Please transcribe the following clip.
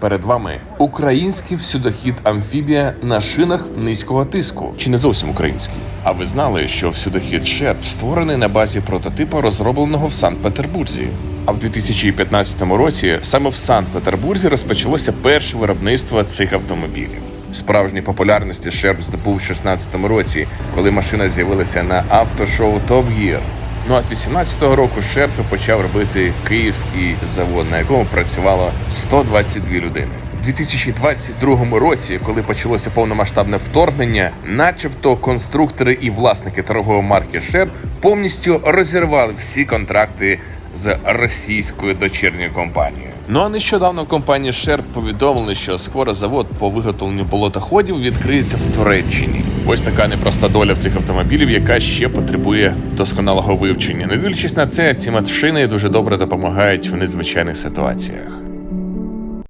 Перед вами український всюдохід амфібія на шинах низького тиску, чи не зовсім український. А ви знали, що всюдохід Шерп створений на базі прототипу, розробленого в Санкт-Петербурзі. А в 2015 році саме в Санкт-Петербурзі розпочалося перше виробництво цих автомобілів. Справжній популярності Шерп здобув у 16 році, коли машина з'явилася на автошоу Top Gear. Ну а з 18-го року Шерп почав робити київський завод, на якому працювало 122 людини. У 2022 році, коли почалося повномасштабне вторгнення, начебто конструктори і власники торгової марки Шерп повністю розірвали всі контракти з російською дочірньою компанією. Ну а нещодавно компанія Шерп повідомили, що скоро завод по виготовленню болотоходів відкриється в Туреччині. Ось така непроста доля в цих автомобілів, яка ще потребує досконалого вивчення. Не дивлячись на це, ці машини дуже добре допомагають в незвичайних ситуаціях.